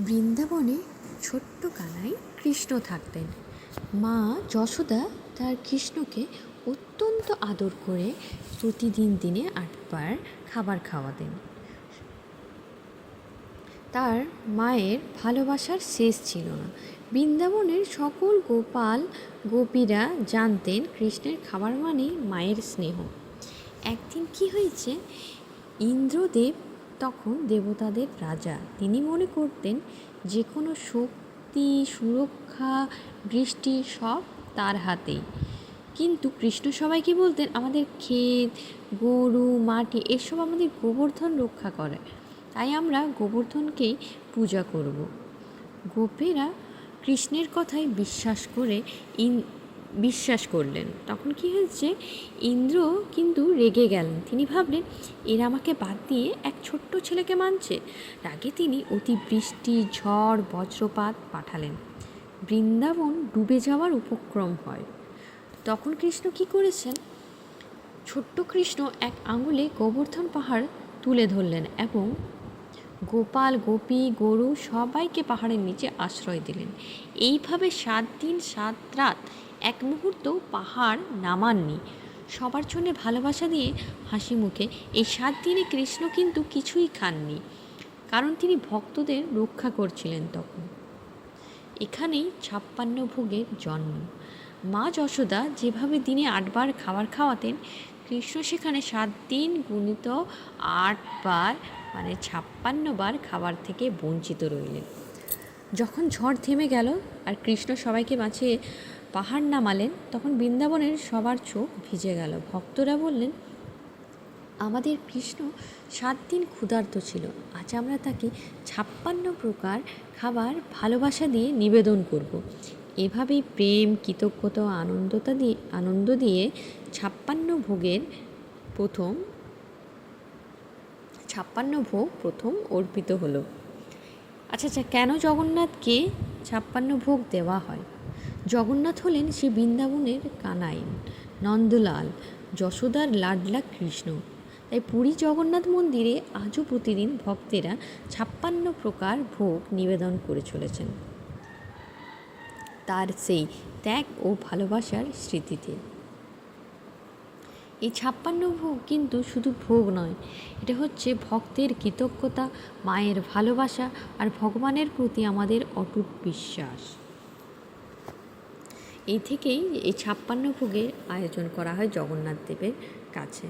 বৃন্দাবনে ছোট্ট কানাই কৃষ্ণ থাকতেন। মা যশোদা তার কৃষ্ণকে অত্যন্ত আদর করে প্রতিদিন দিনে আটবার খাবার খাওয়াতেন। তার মায়ের ভালোবাসার শেষ ছিল না। বৃন্দাবনের সকল গোপাল গোপীরা জানতেন কৃষ্ণের খাবার মানে মায়ের স্নেহ। একদিন কি হয়েছে? ইন্দ্রদেব তখন দেবতাদের রাজা, তিনি মনে করতেন যে কোনো শক্তি, সুরক্ষা, বৃষ্টি সব তার হাতেই। কিন্তু কৃষ্ণ সবাইকে বলতেন? আমাদের ক্ষেত, গরু, মাটি, এসব আমাদের গোবর্ধন রক্ষা করে। তাই আমরা গোবর্ধনকেই পূজা করব। গোপেরা কৃষ্ণের কথায় বিশ্বাস করে ইন বিশ্বাস করলেন। তখন কি হয়েছে, ইন্দ্র কিন্তু রেগে গেলেন। তিনি ভাবলেন, এরা আমাকে বাদ দিয়ে এক ছোট্ট ছেলেকে মানছে। রাগে তিনি অতি বৃষ্টি ঝড়, বজ্রপাত পাঠালেন। বৃন্দাবন ডুবে যাওয়ার উপক্রম হয়। তখন কৃষ্ণ কি করেছেন, ছোট্ট কৃষ্ণ এক আঙুলে গোবর্ধন পাহাড় তুলে ধরলেন এবং গোপাল, গোপী, গরু সবাইকে পাহাড়ের নিচে আশ্রয় দিলেন। এইভাবে সাত দিন, সাত রাত এক মুহূর্ত পাহাড় নামাননি। সবার জন্য ভালোবাসা দিয়ে হাসি মুখে এই সাত দিনে কৃষ্ণ কিন্তু কিছুই খাননি, কারণ তিনি ভক্তদের রক্ষা করছিলেন তখন। এখানেই ছাপ্পান্ন ভোগের জন্ম। মা যশোদা যেভাবে দিনে আটবার খাবার খাওয়াতেন, কৃষ্ণ সেখানে সাত দিন গুণিত আটবার মানে ছাপ্পান্ন বার খাবার থেকে বঞ্চিত রইলেন। যখন ঝড় থেমে গেল আর কৃষ্ণ সবাইকে বাঁচিয়ে পাহাড় নামালেন, তখন বৃন্দাবনের সবার চোখ ভিজে গেল। ভক্তরা বললেন, আমাদের কৃষ্ণ সাত দিন ক্ষুধার্ত ছিল। আজ আমরা তাকে ছাপ্পান্ন প্রকার খাবার ভালোবাসা দিয়ে নিবেদন করব। এভাবেই প্রেম, কৃতজ্ঞতা, আনন্দতা দিয়ে, আনন্দ দিয়ে ছাপ্পান্ন ভোগের প্রথম, ছাপ্পান্ন ভোগ প্রথম অর্পিত হলো। আচ্ছা আচ্ছা কেন জগন্নাথকে ছাপ্পান্ন ভোগ দেওয়া হয়? জগন্নাথ হলেন সে বৃন্দাবনের কানাইন, নন্দলাল, যশোদার লাডলা কৃষ্ণ। তাই পুরী জগন্নাথ মন্দিরে আজও প্রতিদিন ভক্তেরা ছাপ্পান্ন প্রকার ভোগ নিবেদন করে চলেছেন। তার সেই ত্যাগ ও ভালোবাসার স্মৃতিতে। এই ছাপ্পান্ন ভোগ কিন্তু শুধু ভোগ নয়, এটা হচ্ছে ভক্তের কৃতজ্ঞতা, মায়ের ভালোবাসা আর ভগবানের প্রতি আমাদের অটুট বিশ্বাস। এই থেকেই এই ছাপ্পান্ন ভোগের আয়োজন করা হয় জগন্নাথ দেবের কাছে।